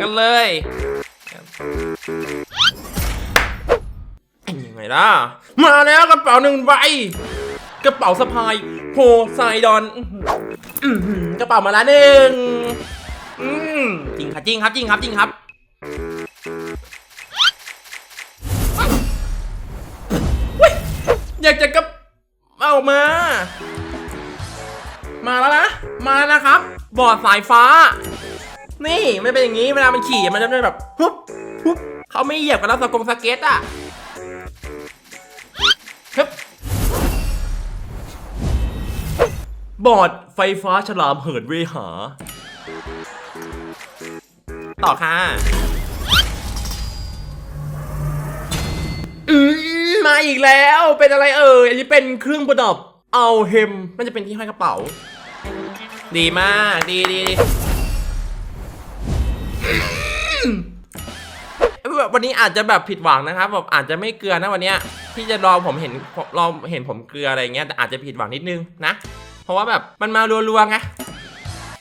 กันเลยยังไงล่ะ มาแล้วกระเป๋าหนึ่งใบ กระเป๋าสะพายโพไซดอนกระเป๋ามาละหนึ่งจริงครับจริงครับจริงครับจริงครับอยากจะกระเอามา มาแล้วนะ มาแล้วนะครับ บอร์ดสายฟ้า นี่ไม่เป็นอย่างนี้เวลามันขี่มันจะแบบปุ๊บปุ๊บเขาไม่เหยียบกันแล้วสกงสเก็ตอะฮึบบอดไฟฟ้าฉลามเหินเวหา ต่อค่ะอืมมาอีกแล้วเป็นอะไรเอ่ยอันนี้เป็นเครื่องประดับเอาเฮมน่าจะเป็นที่ห้อยกระเป๋า ดีมาก ดีดีดี แบบวันนี้อาจจะแบบผิดหวังนะครับแบบอาจจะไม่เกลือนะวันเนี้ยที่จะรอผมเห็นรอเห็นผมเกลืออะไรเงี้ยแต่อาจจะผิดหวังนิดนึงนะ เพราะว่าแบบมันมารัวๆไง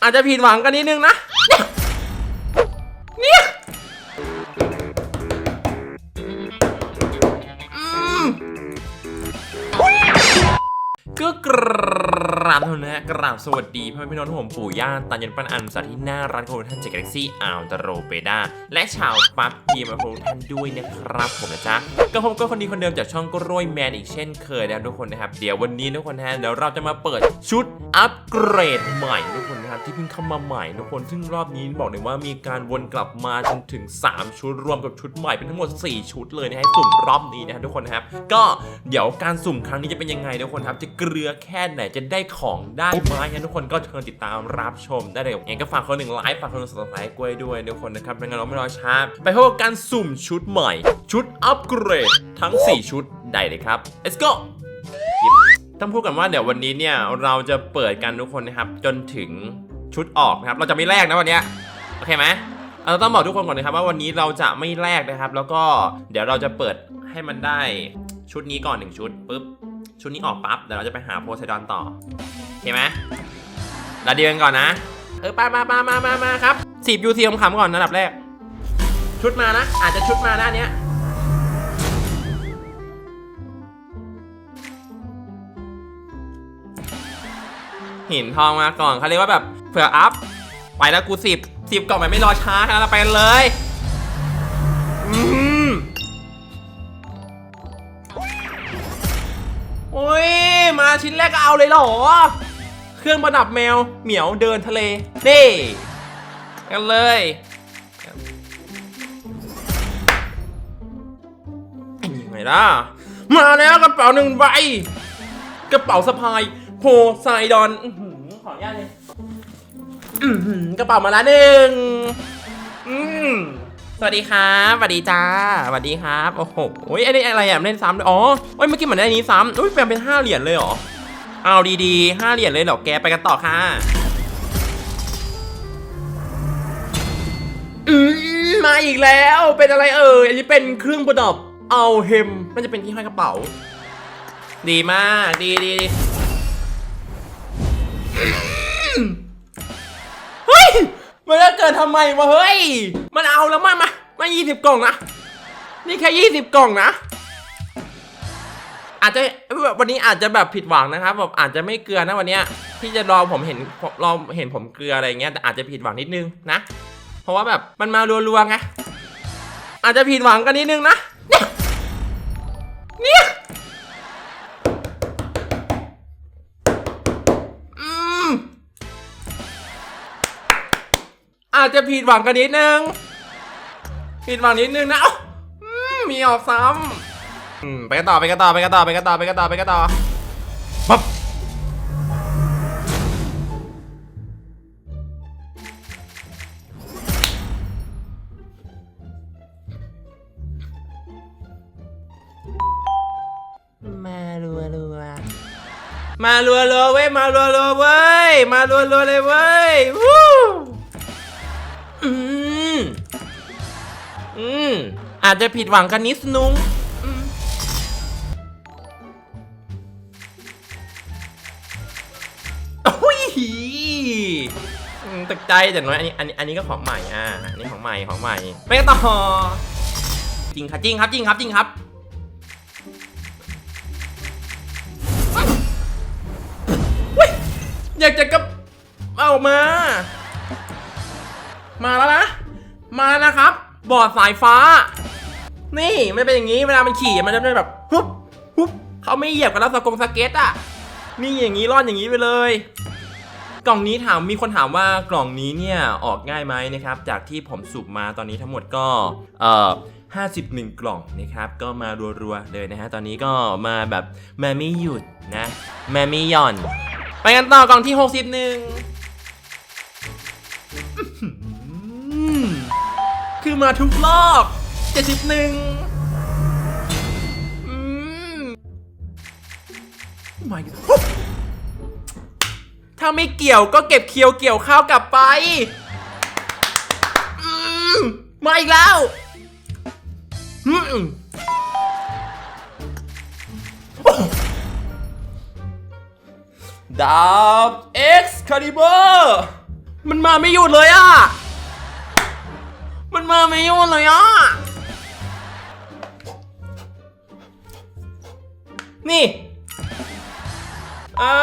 อาจจะผิดหวังกันนิดนึงนะาบเท่านั้นนะกราบสวัสดีพ่อแม่พี่น้องที่ผมปู่ย่าตายนปันอันสัตว์ที่น่ารักของท่านจากกาแล็กซี่อ่าวตะโรเปดาและชาวปั๊บทีมาของท่านด้วยนะครับผมนะจ๊ะก็ผมก็คนดีคนเดิมจากช่องกล้วยแมนอีกเช่นเคยนะครับทุกคนนะครับ เดี๋ยววันนี้ทุกคนนะฮะเดี๋ยวเราจะมาเปิดชุดอัปเกรดใหม่ทุกคนนะครับที่เพิ่งเข้ามาใหม่ทุกคนซึ่งรอบนี้บอกเลยว่ามีการวนกลับมาจนถึง 3 ชุดรวมกับชุดใหม่เป็นทั้งหมด 4 ชุดเลยนะฮะสุ่มรอบนี้นะครับทุกคนนะครับก็เดี๋ยวการสุ่มครั้งนี้จะเป็นยังไงทุกคนครับจะเกลือแค่ไหนจะได้ของได้ไหมนะทุกคนก็เชิญติดตามรับชมได้เลยอย่างนั้นก็ฝากคนหนึ่งไลค์ฝากคนหนึ่งสับสไครต์กล้วยด้วยทุกคนนะครับเป็นไงเราไม่รอช้าไปพบกับการสุ่มชุดใหม่ ชุดอัปเกรดทั้ง 4 ชุดได้เลยครับ let's go ต้องพูดกันว่าเดี๋ยววันนี้เนี่ยเราจะเปิดกันทุกคนนะครับจนถึงชุดออกนะครับ เราจะไม่แลกนะวันนี้โอเคไหมเราต้องบอกทุกคนก่อนนะครับว่าวันนี้เราจะไม่แลกนะครับ แล้วก็เดี๋ยวเราจะเปิดให้มันได้ชุดนี้ก่อนหนึ่งชุดปุ๊บ ชุดนี้ออกปั๊บเดี๋ยวเราจะไปหาโพไซดอนต่อโอเคไหมเราเดียวกันก่อนนะ เออไปมามามามามาครับสีบยูทีขำก่อนอันดับแรก ชุดมานะ อาจจะชุดมาหน้าเนี้ยหินทองมาก่อนเขาเรียกว่าแบบเผื่ออัพ ไปแล้วกูสิบสิบกล่องแบบไม่รอช้าครับเราไปเลย ชิ้นแรกก็เอาเลยเหรอ เครื่องประดับแมวเหมียวเดินทะเลนี่กันเลยยังไงล่ะ มาแล้วกระเป๋าหนึ่งใบ กระเป๋าสะพายโพไซดอนอขออนุญาตเลยกระเป๋ามาละหนึ่งอืม สวัสดีครับสวัสดีจ้าสวัสดีครับโอ้โหโอ้ยอันนี้อะไรอะเล่นซ้ำด้วยอ๋อโอ้ยเมื่อกี้เหมือนได้นี้ซ้ำอุ้ยแปลงเป็นห้าเหรียญเลยเหรอเอาดีๆห้าเหรียญเลยเหรอแกไปกันต่อค่ะอืมมาอีกแล้วเป็นอะไรเอ่ยอันนี้เป็นเครื่องประดับเอาเฮมน่าจะเป็นที่ห้อยกระเป๋า ดีมากดีดีดีเฮ้ย มันจะเกิดทำไมวะเฮ้ย มันเอาแล้วมามามายี่สิบกล่องนะ นี่แค่ยี่สิบกล่องนะ อาจจะวันนี้อาจจะแบบผิดหวังนะครับแบบอาจจะไม่เกลือนะวันนี้ที่จะรอผมเห็นรอเห็นผมเกลืออะไรเงี้ยแต่อาจจะผิดหวังนิดนึงนะ เพราะว่าแบบมันมารัวๆไงอาจจะผิดหวังกันนิดนึงนะ เนี่ย อาจจะผิดหวังกันนิดนึง ผิดหวังนิดนึงนะเอ้าอืมมีออกซ้ำอืมไปกันต่อไปกันต่อไปกันต่อไปกันต่อไปกันต่อไปกันต่อปั๊บมารัวรัวมารัวรัวเว้ย มารัวรัวเว้ย มารัวรัวเลยเว้ยวู้ อืม อาจจะผิดหวังกันนิดนึงอืมโอ้ยต่ใจแต่น้อยอันนี้อันนี้อันนี้ก็ของใหม่อ่าอันนี้ของใหม่ของใหม่ไปต่อจริงครับจริงครับจริงครับจริงครับอยากจะกระเอามา มาแล้วนะ มาแล้วนะครับ บอร์ดสายฟ้า นี่มันเป็นอย่างนี้เวลามันขี่มันจะเป็นแบบฮุบฮุบเขาไม่เหยียบกันแล้วสกงสเก็ตอะนี่อย่างนี้รอดอย่างนี้ไปเลย กล่องนี้ถามมีคนถามว่ากล่องนี้เนี่ยออกง่ายไหมนะครับ จากที่ผมสูบมาตอนนี้ทั้งหมดก็เอ่อ51 กล่องนะครับก็มารัวๆเลยนะฮะตอนนี้ก็มาแบบมาไม่หยุดนะมาไม่หย่อน ไปกันต่อกล่องที่ 61 คือมาทุกรอบ71อืม Oh my god ถ้าไม่เกี่ยวก็เก็บเคียวเกี่ยวข้าวกลับไป อืมมาอีกแล้วอืมโอ้ดาบ X Caliber มันมาไม่หยุดเลยอะ มันมาไม่ยุดเลยอะ นี่อ่า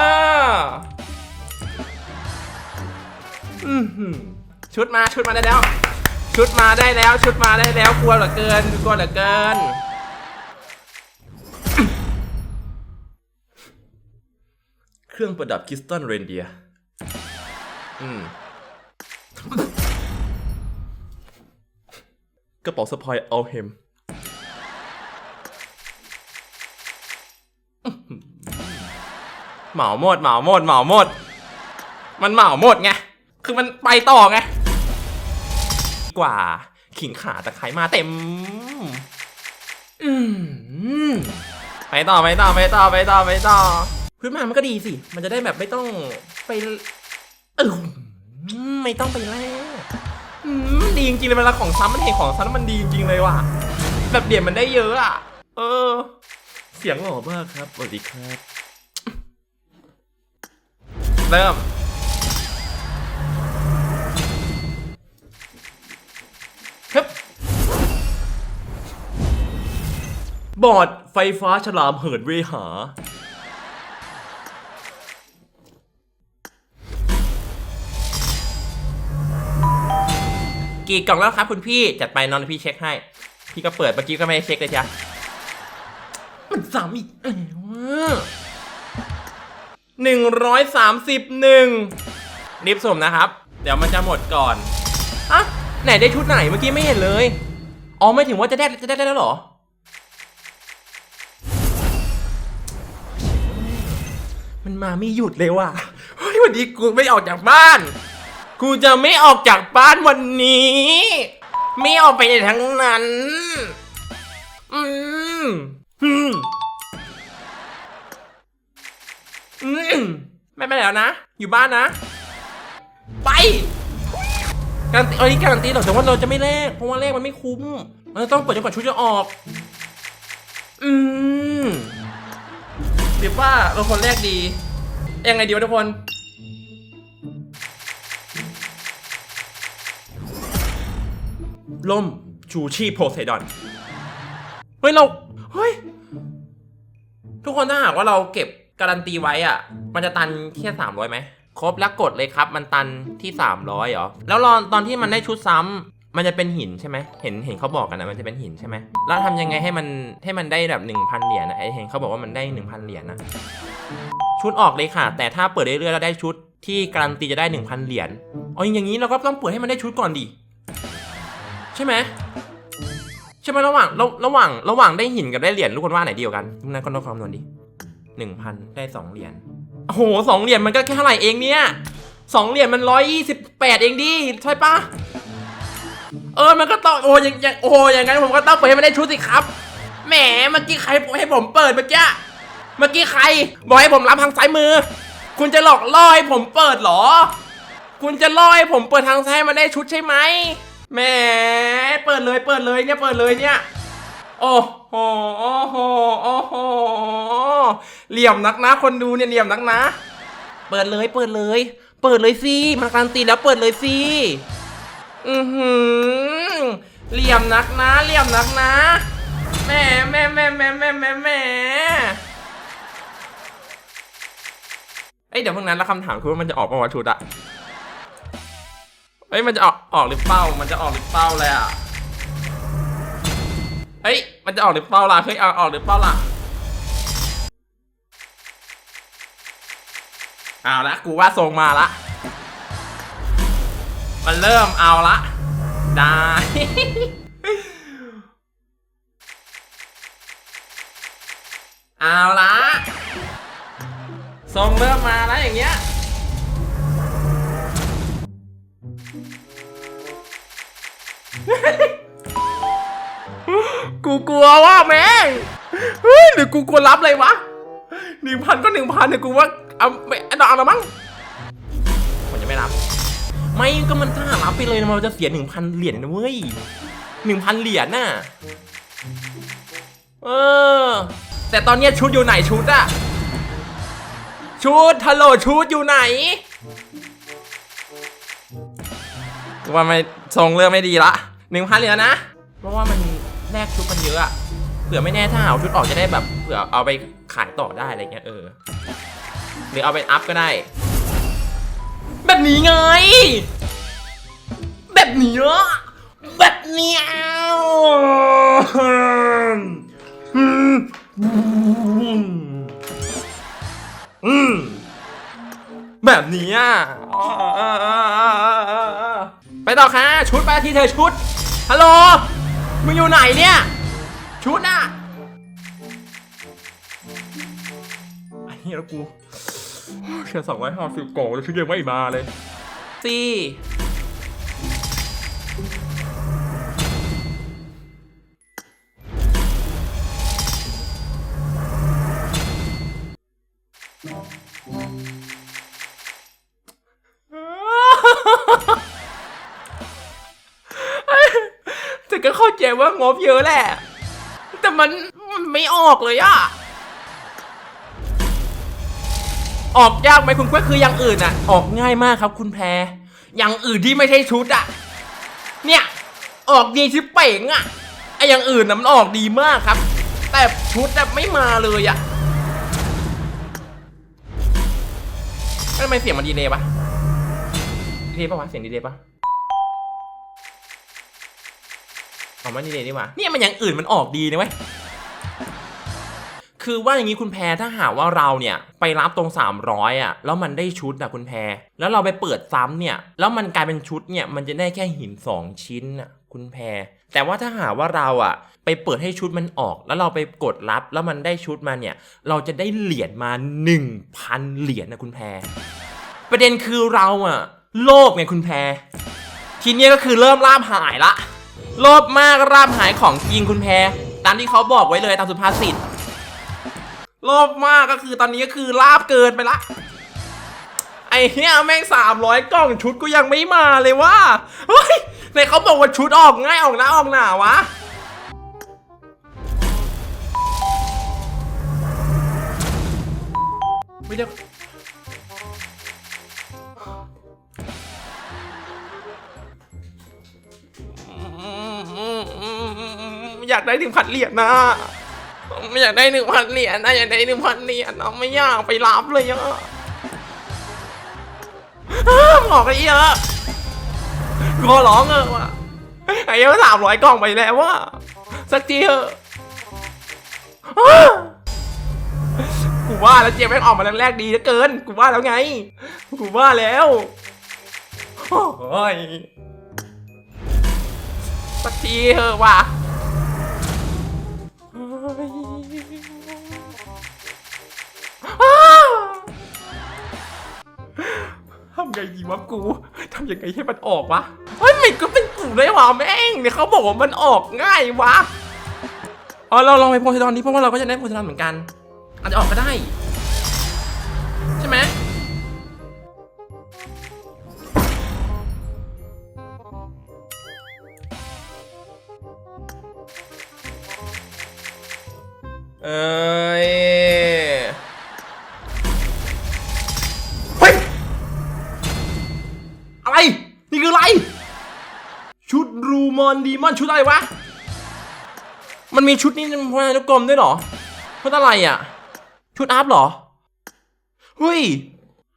อือหือชุดมาชุดมาได้แล้ว ชุดมาได้แล้ว ชุดมาได้แล้วกลัวเหลือเกินกลัวเหลือเกินเครื่องประดับคริสตัลเรนเดีย อืม กระเป๋าสะพายเอาเฮมเหมาหมดเหมาหมดเหมาหมด มันเหมาหมดไง คือมันไปต่อไง กว่า ขิงขาตะไคร้มาเต็มไปต่อไปต่อไปต่อไปต่อไปต่อพื้นมามันก็ดีสิ มันจะได้แบบไม่ต้องไป เออไม่ต้องไปแลก อืมดีจริงๆเลยเวลาของซ้ำมันเห็นของซ้ำแล้วมันดีจริงๆเลยว่ะ แบบเดียญมันได้เยอะอะ เออ เสียงหล่อมากครับสวัสดีครับ เริ่มครับบอร์ดไฟฟ้าฉลามเหินเวหา กี่กล่องแล้วครับคุณพี่จัดไปนอนพี่เช็คให้ พี่ก็เปิดเมื่อกี้ก็ไม่ได้เช็คเลยจ้ะมันซ้ำอีกเออหนึ่งร้อยสามสิบหนึ่งรีบสุ่มนะครับ เดี๋ยวมันจะหมดก่อนอะไหนได้ชุดไหนเมื่อกี้ไม่เห็นเลย อ๋อไม่ถึงว่าจะได้จะได้แล้วหรอมันมาไม่หยุดเลยว่ะ เฮ้ยวันนี้กูไม่ออกจากบ้าน กูจะไม่ออกจากบ้านวันนี้ ไม่ออกไปไหนทั้งนั้น อืมอืมอืมไม่ไปแล้วนะ อยู่บ้านนะ ไปการันตีอันนี้การันตีหรอกแต่ว่าเราจะไม่แลกเพราะว่าแลกมันไม่คุ้มเราจะต้องเปิดจนกว่าชุดจะออก อืมเดี๋ยวว่าเราคนแรกดี ยังไงดีวะทุกคน ล่มชูชีพโพไซดอน เฮ้ย เรา เฮ้ย ทุกคนถ้าหากว่าเราเก็บการันตีไว้อะ มันจะตันแค่สามร้อยไหม ครบแล้วกดเลยครับ มันตันที่สามร้อยเหรอ แล้วรอตอนที่มันได้ชุดซ้ำมันจะเป็นหินใช่ไหม เห็นเห็นเขาบอกกันนะมันจะเป็นหินใช่ไหมแล้วทำยังไงให้มันให้มันได้แบบหนึ่งพันเหรียญนะไอเห็นเขาบอกว่ามันได้หนึ่งพันเหรียญนะชุดออกเลยค่ะ แต่ถ้าเปิดเรื่อยๆแล้วได้ชุดที่การันตีจะได้หนึ่งพันเหรียญ อ๋ออย่างนี้เราก็ต้องเปิดให้มันได้ชุดก่อนดิ ใช่ไหมใช่ไหมระหว่างระระหว่างระหว่างได้หินกับได้เหรียญทุกคนว่าไหนดีกว่ากันนั่นก็ต้องคำนวณดิหนึ่งพันได้สองเหรียญโอ้โหสองเหรียญมันก็แค่เท่าไหร่เองเนี่ยสองเหรียญมันร้อยยี่สิบแปดเองดิใช่ปะเออมันก็ต้องโอ้ยังยังโอ้อย่างนั้นผมก็ต้องเปิดให้มันได้ชุดสิครับแหมเมื่อกี้ใครให้ผมเปิดเมื่อกี้เมื่อกี้ใคร บอกให้ผมรับทางซ้ายมือ คุณจะหลอกล่อให้ผมเปิดเหรอ คุณจะล่อให้ผมเปิดทางซ้ายมันได้ชุดใช่ไหม แหมเปิดเลยเปิดเลยเนี่ยเปิดเลยเนี่ยโอ้โหโอ้โหโอ้โหเหลี่ยมนักนะคนดูเนี่ยเหลี่ยมนักนะ เปิดเลยเปิดเลย เปิดเลยสิมันการันตีแล้วเปิดเลยสิอือหือเหลี่ยมนักนะเหลี่ยมนักนะแหม่แหม่แหม่แหม่แหม่แหม่แหม่เอ้ยเดี๋ยวพวกนั้นแล้วคำถามคือว่ามันจะออกมาวัตถุดอะ ฮ้ยมันจะออกออกหรือเปล่า มันจะออกหรือเปล่าเลยอะเฮ้ยมันจะออกหรือเปล่าล่ะเฮ้ยเอาออกหรือเปล่าล่ะเอาละกูว่าทรงมาละ มันเริ่มเอาละ ได้ เอาละทรงเริ่มมาแล้วอย่างเงี้ย กูกลัวว่าแม่งเฮ้ยหรือกูกลัวรับเลยวะหนึ่งพันก็หนึ่งพันเนี่ยกูว่าเอาไม่เอาเอาละมั้งผมจะไม่รับ ไม่ก็มันถ้ารับไปเลยนะมันจะเสียหนึ่งพันเหรียญนะเว้ยหนึ่งพันเหรียญน่ะเออ แต่ตอนนี้ชุดอยู่ไหนชุดอะชุดฮัลโหลชุดอยู่ไหนว่าไม่ทรงเรื่องไม่ดีละ หนึ่งพันเหรียญนะ เพราะว่ามันแลกชุดมันเยอะอะเผื่อไม่แน่ถ้าเอาชุดออกจะได้แบบเผื่อเอาไปขายต่อได้อะไรเงี้ยเออ หรือเอาไปอัพก็ได้ แบบนี้ไง แบบนี้อะแบบนี้ยอืมอืมแบบนี้อะไปต่อค่ะ ชุดไปที่เธอชุด ฮัลโหล มึงอยู่ไหนเนี่ย ชุดน่ะไอ้เหี้ยแล้วกูเชียร์สองร้อยห้าสิบกล่องแล้วชุดยังไม่มาเลยสี่ ว่างบเยอะแหละ แต่มันมันไม่ออกเลยอะออกยากไหมคุณก็คืออย่างอื่นอะออกง่ายมากครับคุณแพร อย่างอื่นที่ไม่ใช่ชุดอะเนี่ย ออกดีชิบเป่งอะไออย่างอื่นน่ะมันออกดีมากครับ แต่ชุดอะไม่มาเลยอะทำไมเสียงมันดีเลยปะดีเลยปะวะเสียงดีเลยปะ ออกมาดีเลยดีกว่าเนี่ยมันอย่างอื่นมันออกดีนะเว้ยคือว่าอย่างนี้คุณแพรถ้าหากว่าเราเนี่ยไปรับตรง 300อะแล้วมันได้ชุดอะคุณแพรแล้วเราไปเปิดซ้ำเนี่ยแล้วมันกลายเป็นชุดเนี่ยมันจะได้แค่หิน 2 ชิ้นอะคุณแพรแต่ว่าถ้าหากว่าเราอะไปเปิดให้ชุดมันออก แล้วเราไปกดรับแล้วมันได้ชุดมาเนี่ยเราจะได้เหรียญมา 1,000 เหรียญนะคุณแพรประเด็นคือเราอะโลภไงคุณแพรทีนี้ก็คือเริ่มล่ามหายละ โลภมากรามหายของจริงคุณแพรตามที่เขาบอกไว้เลยตามสุภาษิตโลภมากก็คือตอนนี้ก็คือลาบเกินไปละไอ้เหี้ยแม่งสามร้อยกล่องชุดกูยังไม่มาเลยว่าเฮ้ยในเขาบอกว่าชุดออกง่ายออกน้าออกหนาวะไม่ได้ อยากได้หนึ่งพันเหรียญนะไม่อยากได้หนึ่งพันเหรียญนะอยากได้หนึ่งพันเหรียญนะไม่อยากไปรับเลยอะบอกไอ้เหรอะขอร้องเออว่ะไอ้เหี้ยสามร้อยกล่องไปแล้วว่ะสักทีเถอะกูว่าแล้วเจมแม่งออกมาแรกๆดีเหลือเกิน กูว่าแล้วไง กูว่าแล้วโอ้ย สักทีเถอะว่ะทำไงดีวะกูทำยังไงให้มันออกวะ เฮ้ยมันก็เป็นกูได้วะแม่งเนี่ยเขาบอกว่ามันออกง่ายวะอ๋อเราลองไปโพสต์ตอนนี้เพราะว่าเราก็จะได้โพสต์ตอนเหมือนกัน อาจจะออกก็ได้ ใช่ไหม อะไรวะ มันมีชุดนี้ในพนานุกรมด้วยเหรอชุดอะไรอะ ชุดอัพเหรอ เฮ้ย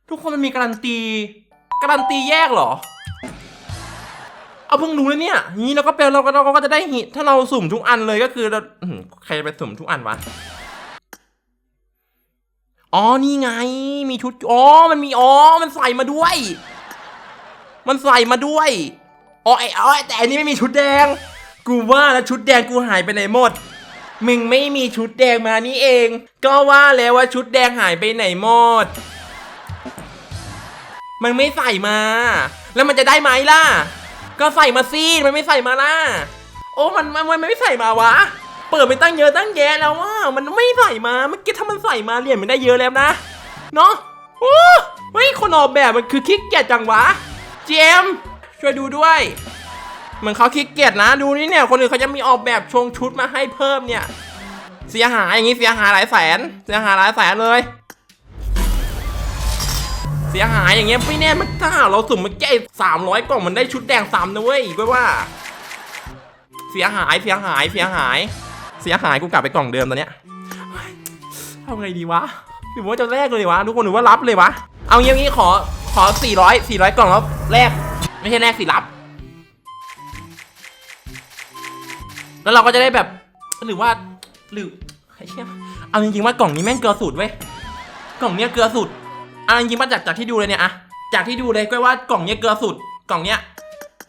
ทุกคนมันมีการันตี การันตีแยกเหรอ เอาเพิ่งรู้เลยเนี่ยนี้เราก็เป็นเราก็เราก็จะได้หิถ้าเราสุ่มทุกอันเลยก็คือเราใครจะไปสุ่มทุกอันวะอ๋อ นี่ไง มีชุด อ๋อ มันมี อ๋อ มันใส่มาด้วย มันใส่มาด้วย อ๋อไอ้อ๋อแต่อันนี้ไม่มีชุดแดง กูว่าแล้วชุดแดงกูหายไปไหนหมด มึงไม่มีชุดแดงมานี่เอง ก็ว่าแล้วว่าชุดแดงหายไปไหนหมด มันไม่ใส่มา แล้วมันจะได้ไหมล่ะ ก็ใส่มาสิมันไม่ใส่มาล่ะ โอ้มันมันมันไม่ใส่มาวะ เปิดไปตั้งเยอะตั้งแยะแล้วว่า มันไม่ใส่มา เมื่อกี้ถ้ามันใส่มาเหรียญมันได้เยอะแล้วนะ เนาะโอ้เฮ้ยคนออกแบบมันคือขี้เกียจจังวะ เจมส์ช่วยดูด้วย เหมือนเขาขี้เกียจนะ ดูนี่เนี่ย คนอื่นเขาจะมีออกแบบชงชุดมาให้เพิ่มเนี่ย เสียหายอย่างนี้เสียหายหลายแสน เสียหายหลายแสนเลย เสียหายอย่างเงี้ยไม่แน่มันถ้าเราสุ่มมันแก้สามร้อยกล่องมันได้ชุดแดงสามนะเว้ยก็ว่า เสียหายเสียหายเสียหาย เสียหายกูกลับไปกล่องเดิมตอนเนี้ยเฮ้ยทำไงดีวะหรือว่าจะแลกเลยวะทุกคนหรือว่ารับเลยวะ เอางี้งี้ขอขอสี่ร้อยสี่ร้อยกล่องแล้วแลกไม่ใช่แลกสิรับ แล้วเราก็จะได้แบบหรือว่าหรือไอ้เชี่ยเอาจริงๆว่ากล่องนี้แม่งเกลือสุดเว้ยกล่องเนี้ยเกลือสุดเอาจริงๆว่าจากจากที่ดูเลยเนี่ยอะจากที่ดูเลยก็ว่ากล่องเนี้ยเกลือสุด กล่องเนี้ย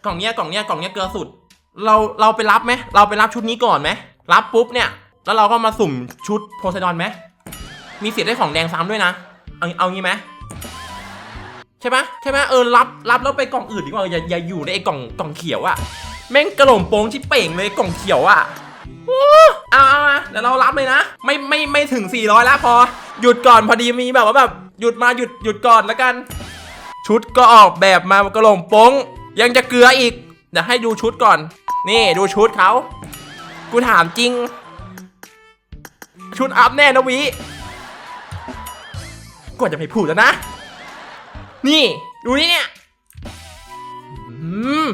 กล่องเนี้ยกล่องเนี้ยกล่องเนี้ยเกลือสุด เราเราไปรับไหมเราไปรับชุดนี้ก่อนไหมรับปุ๊บเนี่ยแล้วเราก็มาสุ่มชุดโพไซดอนไหมมีเสิทธิ์ได้ของแดงซ้ำด้วยนะ เอาเอางี้ไหมใช่ไหมใช่ไหมเออรับรับแล้วไปกล่องอื่นดีกว่าอย่าอย่าอยู่ในไอ้กล่องกล่องเขียวอะ แม่งกระหล่ำโป้งที่เป่งเลยกล่องเขียวอะอ้เอาเอามาเดี๋ยวเรารับเลยนะ ไม่ไม่ไม่ถึง 400 แล้วพอ หยุดก่อนพอดีมีแบบว่าแบบหยุดมาหยุดหยุดก่อนแล้วกัน ชุดก็ออกแบบมากระหล่ำโป้งยังจะเกลืออีก เดี๋ยวให้ดูชุดก่อน นี่ดูชุดเขากูถามจริง ชุดอัพแน่นะวิก่อนจะไปพูดแล้วนะ นี่ ดูนี่เนี่ยอืม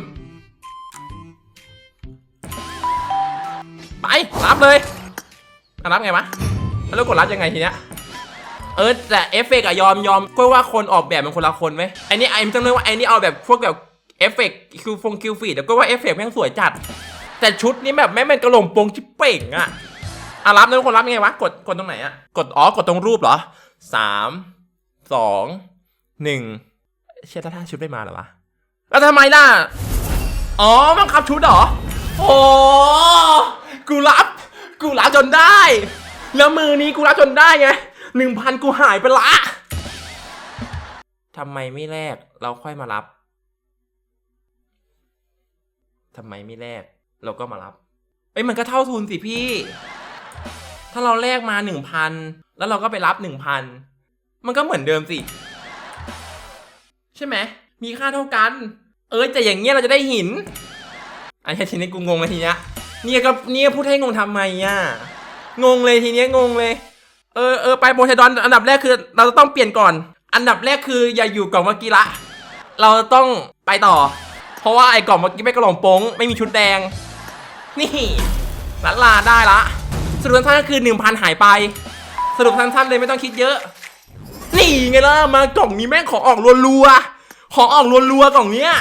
ไปรับเลยอะรับไงวะแล้วกดรับยังไงทีเนี้ยเออแต่เอฟเฟกอะยอมยอมก็ว่าคนออกแบบเป็นคนละคนไหมไอ้นี่ไอ้ไม่ต้องเรียว่าไอ้นี่เอาแบบพวกแบบเอฟเฟกต์คิวฟงคิวฟีดแต่ก็ว่าเอฟเฟกต์แม่งสวยจัด แต่ชุดนี้แบบแม่งเป็นกระหล่ำโปงชิเป่งอะอะรับนะทุกคนรับยังไงวะกดกดตรงไหนอะกดอ๋อกดตรงรูปเหรอสามสองหนึ่งเชื่อท่าชุดไม่มาหรอวะแล้วทำไมล่ะ อ๋อบังคับชุดเหรอ โอ้ กูรับกูรับจนได้ แล้วมือนี้กูรับจนได้ไงหนึ่งพันกูหายไปละทำไมไม่แลกเราค่อยมารับทำไมไม่แลกเราก็มารับเอ้ยมันก็เท่าทุนสิพี่ ถ้าเราแลกมาหนึ่งพันแล้วเราก็ไปรับหนึ่งพันมันก็เหมือนเดิมสิ ใช่ไหม มีค่าเท่ากัน เออแต่อย่างเงี้ยเราจะได้หินไอ้ทีนี้กูงงเลยทีเนี้ย เนี่ยก็เนี่ยพูดให้งงทำไมอะงงเลยทีเนี้ยงงเลย เออเออไปโพไซดอนอันดับแรกคือ เราจะต้องเปลี่ยนก่อน อันดับแรกคืออย่าอยู่กล่องเมื่อกี้ละ เราต้องไปต่อ เพราะว่าไอ้กล่องเมื่อกี้ไม่กระหล่ำโป้งไม่มีชุดแดง นี่ลัดลาได้ละ สรุปสั้นคือหนึ่งพันหายไป สรุปสั้นๆเลยไม่ต้องคิดเยอะ นี่ไงล่ะมากล่องนี้แม่งของออกรัวๆของออกรัวๆกล่องเนี้ย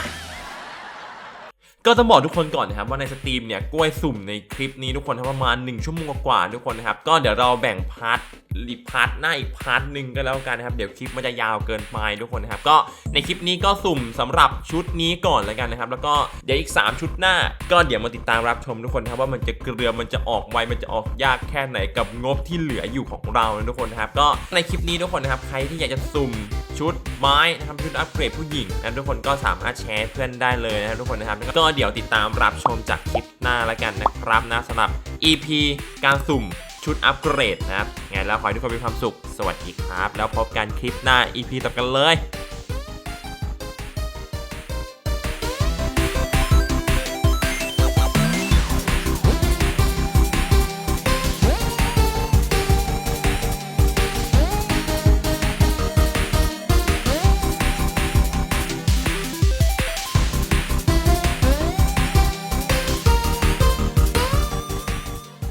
ก็ต้องบอกทุกคนก่อนนะครับว่าในสตรีมเนี่ยกล้วยสุ่มในคลิปนี้ทุกคนทั้งประมาณ 1 ชั่วโมงกว่าทุกคนนะครับก็เดี๋ยวเราแบ่งพาร์ท รีพาร์ทหน้าอีกพาร์ทหนึ่งก็แล้วกันนะครับ เดี๋ยวคลิปมันจะยาวเกินไปทุกคนนะครับ ก็ในคลิปนี้ก็สุ่มสำหรับชุดนี้ก่อนแล้วกันนะครับ แล้วก็เดี๋ยวอีก 3 ชุดหน้า ก็เดี๋ยวมาติดตามรับชมทุกคนนะครับว่ามันจะเกลือมันจะออกไวมันจะออกยากแค่ไหนกับงบที่เหลืออยู่ของเรานะทุกคนนะครับ ก็ในคลิปนี้ทุกคนนะครับใครที่อยากจะสุ่มชุดไม้นะครับชุดอัปเกรดผู้หญิงนะทุกคนก็สามารถแชร์เพื่อนได้เลยนะครับทุกคนนะครับก็เดี๋ยวติดตามรับชมจากคลิปหน้าแล้วกันนะครับนะสำหรับ EP การสุ่ม ชุดอัปเกรดนะครับไงแล้วขอให้ทุกคนมีความสุข สวัสดีครับ แล้วพบกันคลิปหน้า EP ต่อกันเลย